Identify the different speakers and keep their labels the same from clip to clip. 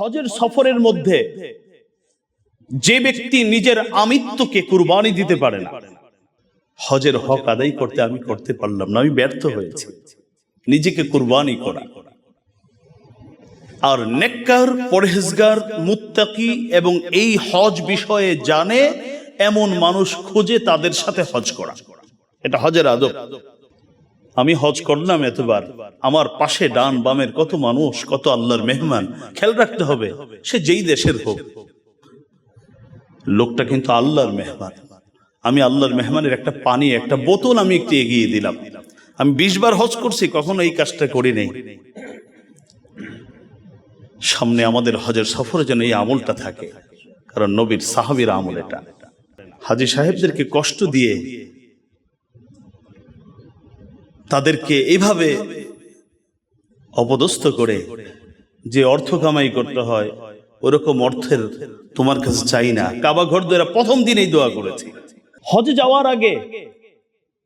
Speaker 1: হজের সফরের মধ্যে যে ব্যক্তি নিজের আমিত্বকে কুরবানি দিতে পারে না, হজের হক আদায় করতে আমি করতে পারলাম না, আমি ব্যর্থ হয়েছি। নিজেকে কুরবানি করা। আর নেককার, পরহেজগার, মুত্তাকি এবং এই হজ বিষয়ে জানে, এমন মানুষ খুঁজে তাদের সাথে হজ করা। এটা হজের আদব। আমি হজ করলাম এতবার। আমার পাশে ডান বামের কত মানুষ, কত আল্লাহর মেহমান। খেয়াল রাখতে হবে, সে যেই দেশের হোক। লোকটা কিন্তু আল্লাহর মেহমান। আমি আল্লাহর মেহমানের একটা পানি, একটা বোতল আমি একটু এগিয়ে দিলাম। আমি বিশ বার হজ করছি, কখনো এই কাজটা করি নেই। সামনে আমাদের হজের সফরে যেন এই আমলটা থাকে, কারণ নবীর সাহাবির আমল এটা। হাজি সাহেবদেরকে কষ্ট দিয়ে তাদেরকে এভাবে অপদস্থ করে যে অর্থ কামাই করতে হয়, ওরকম অর্থের তোমার কাছে চাই না। কাবা ঘর দ্বারা প্রথম দিনেই দোয়া করেছি। হজে যাওয়ার আগে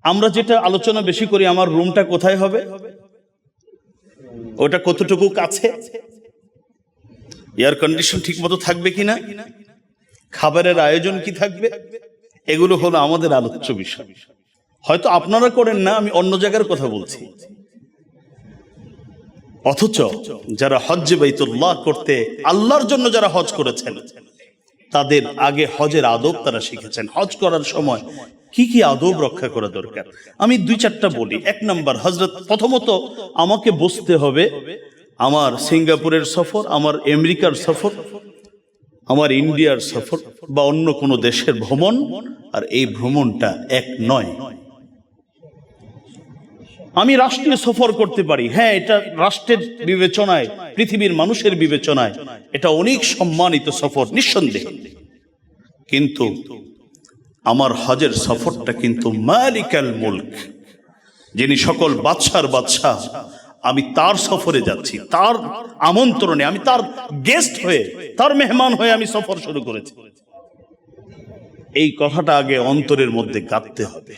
Speaker 1: আমরা যেটা আলোচনা বেশি করি, আমার রুমটা কোথায় হবে? ওটা কতটুকু কাছে? এয়ার কন্ডিশন ঠিক মতো থাকবে কিনা? খাবারের আয়োজন কি থাকবে? এগুলো হলো আমাদের আলোচ্য বিষয়। হয়তো আপনারা করেন না, আমি অন্য জায়গার কথা বলছি। অথচ যারা হজ্জে বাইতুল্লাহ করতে আল্লাহর জন্য যারা হজ করেছেন, তাদের আগে হজের আদব তারা শিখেছেন। হজ করার সময় কি কি আদব রক্ষা করা দরকার? আমি দুই চারটা বলি। এক নম্বর, হজরত প্রথমত আমাকে বসতে হবে আমার সিঙ্গাপুরের সফর, আমার আমেরিকার সফর, আমার ইন্ডিয়ার সফর বা অন্য কোনো দেশের ভ্রমণ, আর এই ভ্রমণটা এক নয়। আমি রাষ্ট্রীয় সফর করতে পারি। হ্যাঁ এটা রাষ্ট্রের বিবেচনায়, পৃথিবীর মানুষের বিবেচনায় এটা অনেক সম্মানিত সফর, নিঃসন্দেহে। কিন্তু আমার হজের সফরটা কিন্তু মালিকাল মুলক, যিনি সকল বাদশার বাদশা আমি তার সফরে যাচ্ছি, তার আমন্ত্রণে, আমি তার গেস্ট হয়ে, তার মেহমান হয়ে আমি সফর শুরু করেছি। এই কথাটা আগে অন্তরের মধ্যে গাঁথতে হবে।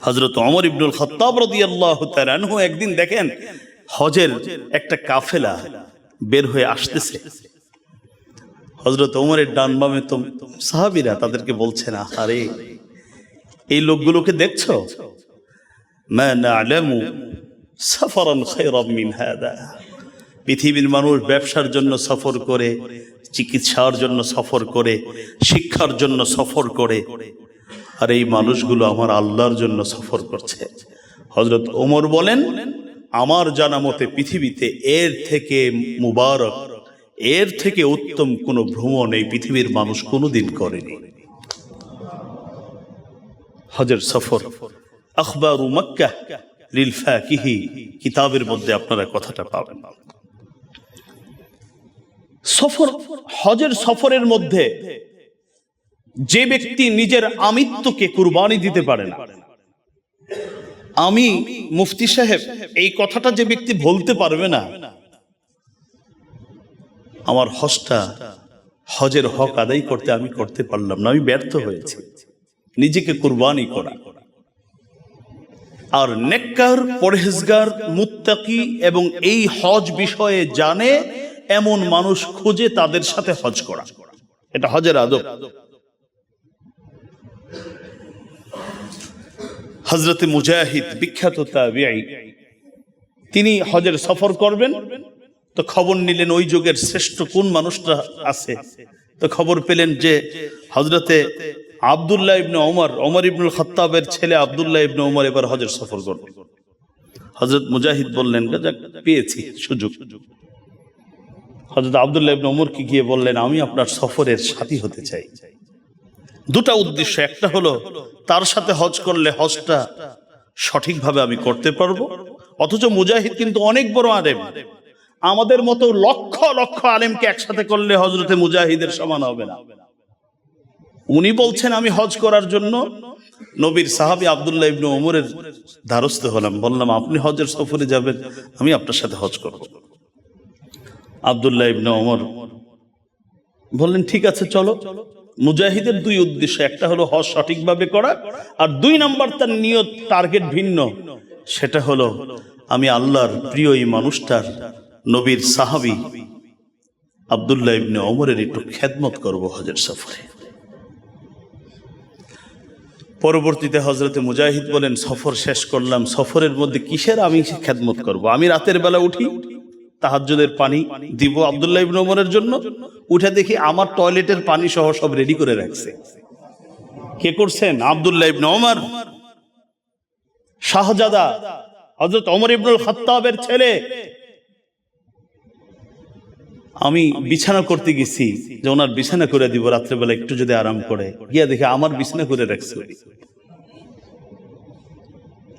Speaker 1: হজরত অমর ইবনুল খত্তাব রাদিয়াল্লাহু তাআলা একদিন দেখেন হজের একটা কাফেলা বের হয়ে আসতেছে। হজরত ওমরের ডান বামে তো সাহাবীরা তাদেরকে বলছে না, আরে, এই লোকগুলোকে দেখছ? পৃথিবীর মানুষ ব্যবসার জন্য সফর করে, চিকিৎসার জন্য সফর করে, শিক্ষার জন্য সফর করে। আর এই মানুষগুলো আমার আল্লাহর জন্য সফর করছে। হজরত ওমর বলেন, আমার জানা মতে পৃথিবীতে এর থেকে মুবারক, এর থেকে উত্তম কোনো ভ্রমণ এই পৃথিবীর মানুষ কোনোদিন করেনি। হজের সফর। আখবর মক্কা লিল ফাকিহি কিতাবের মধ্যে আপনারা কথাটা পাবেন। সফর হজের সফরের মধ্যে যে ব্যক্তি নিজের আমিত্বকে কুরবানি দিতে পারে না। আমি মুফতি সাহেব, এই কথাটা যে ব্যক্তি বলতে পারবে না, আমার হজটা হজের হক আদায় করতে আমি করতে পারলাম না, আমি ব্যর্থ হয়েছি। নিজেকে কুরবানি করা। আর নেককার, পরহেজগার, মুত্তাকি এবং এই হজ বিষয়ে জানে, এমন মানুষ খুঁজে তাদের সাথে হজ করা। এটা হজের আদব। হজরতে মুজাহিদ বিখ্যাত তিনি হজের সফর করবেন, তো খবর নিলেন ওই যুগের শ্রেষ্ঠ কোন মানুষটা আছে? তো খবর পেলেন যে হজরতে আবদুল্লাহ ইবনে ওমর ওমর ইবনুল খত্তাবের ছেলে আবদুল্লাহ ইবনে ওমর এবার হজের সফর করবে। হজরত মুজাহিদ বললেন পেয়েছি সুযোগ। হজরত আবদুল্লাহ ইবনে ওমরকে গিয়ে বললেন, আমি আপনার সফরের সাথী হতে চাই। দুটা উদ্দেশ্য, একটা হলো তার সাথে হজ করলে হজটা সঠিকভাবে আমি করতে পারব। অথচ মুজাহিদ কিন্তু অনেক বড় আলেম। আমাদের মতো লক্ষ লক্ষ আলেমকে একসাথে করলে হজরতে মুজাহিদের সমান হবে না। উনি বলছেন, আমি হজ করার জন্য নবীর সাহাবি আবদুল্লাহ ইবনু ওমরের দ্বারস্থ হলাম। বললাম, আপনি হজের সফরে যাবেন, আমি আপনার সাথে হজ করব। আবদুল্লাহ ইবনু ওমর বললেন, ঠিক আছে, চলো। মুজাহিদের দুই উদ্দেশ্য, একটা হলো হজ সঠিকভাবে করা, আর দুই নাম্বার তার নিয়ত, টার্গেট ভিন্ন। সেটা হলো, আমি আল্লাহর প্রিয় এই মানুষটার নবীর সাহাবি আবদুল্লাহ ইবনে অমরের একটু খেদমত করব হজের সফরে। পরবর্তীতে হজরতে মুজাহিদ বলেন, সফর শেষ করলাম, সফরের মধ্যে কিসের আমি খেদমত করব? আমি রাতের বেলা উঠি তাহাজ্জুদের পানি দিব আবদুল্লাহ ইবনে ওমরের জন্য। উঠে দেখি আমার টয়লেটের পানি সহ সব রেডি করে রাখছে। কে করছেন? আবদুল্লাহ ইবনে ওমর শাহজাদা হজরত ওমর ইবনুল খাত্তাবের ছেলে। আমি বিছানা করতে গেছি যে ওনার বিছানা করে দিব, রাত্রেবেলা একটু যদি আরাম করে। গিয়া দেখে আমার বিছানা করে রাখছে।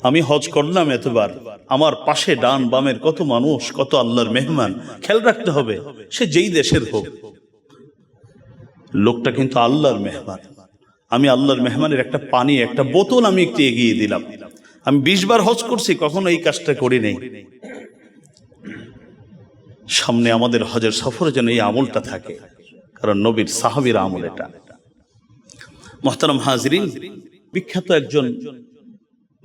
Speaker 1: আমি হজ করলাম এতবার। আমার পাশে ডান বামের কত মানুষ, কত আল্লাহর মেহমান। খেয়াল রাখতে হবে, সে যেই দেশের হোক। লোকটা কিন্তু আল্লাহর মেহমান। আমি আল্লাহর মেহমানের একটা পানি, একটা বোতল আমি একটু এগিয়ে দিলাম। আমি বিশ বার হজ করছি, কখনো এই কাজটা করি নেই। সামনে আমাদের হজের সফরে যেন এই আমলটা থাকে, কারণ নবীর সাহাবির আমল এটা। মোহতারাম হাজরিন, বিখ্যাত একজন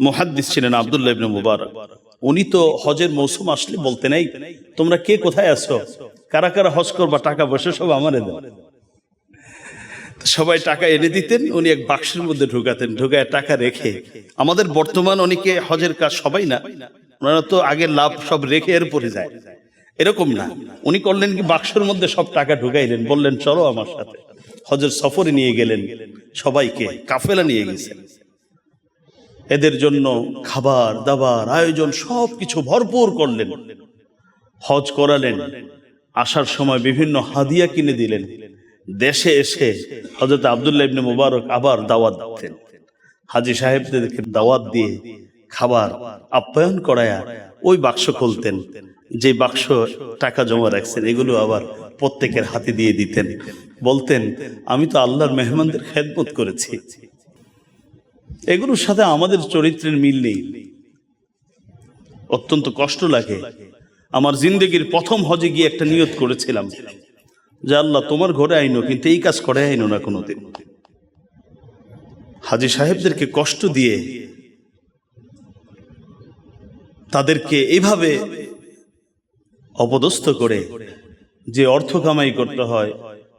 Speaker 1: মুহাদ্দিস ছিলেন আব্দুল্লাহ ইবনে মুবারক। উনি তো হজের মৌসুম আসলে বলতে নাই, তোমরা কে কোথায় আছো? কারা কারা হজ করবা? টাকা পয়সা সব আমারে দাও। সবাই টাকা এনে দিতেন, উনি এক বাক্সের মধ্যে ঢুকাতেন, ঢুকায় টাকা রেখে। আমাদের বর্তমান অনেকে হজের কাজ সবাই না, ওনারা তো আগে লাভ সব রেখে এরপরে যায়। এরকম না। উনি করলেন কি, বাক্সের মধ্যে সব টাকা ঢুকাইলেন, বললেন, চলো আমার সাথে। হজের সফরে নিয়ে গেলেন সবাইকে, কাফেলা নিয়ে গেছেন। এদের জন্য খাবার, দাবার, আয়োজন সব কিছু ভরপুর করলেন। হজ করালেন। আসার সময় বিভিন্ন হাদিয়া কিনে দিলেন। দেশে এসে হজরত আবদুল্লাহ ইবনে মুবারক আবার দাওয়াত দিতেন। হাজি সাহেবদেরকে দাওয়াত দিয়ে খাবার আপ্যায়ন করায়া ওই বাক্স খুলতেন। যে বাক্স টাকা জমা রাখছেন, এগুলো আবার প্রত্যেকের হাতে দিয়ে দিতেন। বলতেন, আমি তো আল্লাহর মেহমানদের খেদমত করেছি। এগুলোর সাথে আমাদের চরিত্রের মিল নেই। অত্যন্ত কষ্ট লাগে। আমার জিন্দগির প্রথম হজে গিয়ে একটা নিয়ত করেছিলাম যে আল্লাহ তোমার ঘরে আইনো, কিন্তু এই কাজ করে আইনো না কোনোদিন। হাজি সাহেবদেরকে কষ্ট দিয়ে তাদেরকে এইভাবে অপদস্থ করে যে অর্থ কামাই করতে হয়,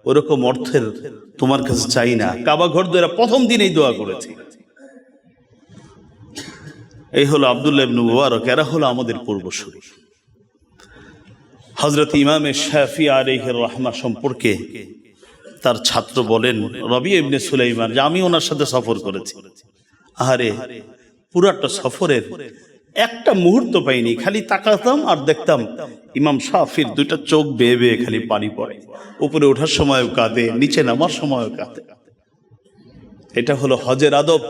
Speaker 1: ওরকম অর্থের তোমার কাছে চাই না। কাবা ঘর দ্বারা প্রথম দিনেই দোয়া করেছি। এই হলো আবদুল্লাহ ইবনু মুবারক, এরা হলো আমাদের পূর্বসূরি। হজরত ইমামে শাফি আলাইহির রহমা সম্পর্কে তার ছাত্র বলেন রবি ইবনে সুলাইমান, যে আমি ওনার সাথে সফর করেছি। আহারে, পুরাটা সফরের একটা মুহূর্ত পাইনি, খালি তাকাতাম আর দেখতাম ইমাম শাফির দুইটা চোখ বেয়ে বেয়ে খালি পানি পড়ে। উপরে ওঠার সময়ও কাঁদে, নিচে নামার সময়ও কাঁদে। এটা হলো হজের আদব।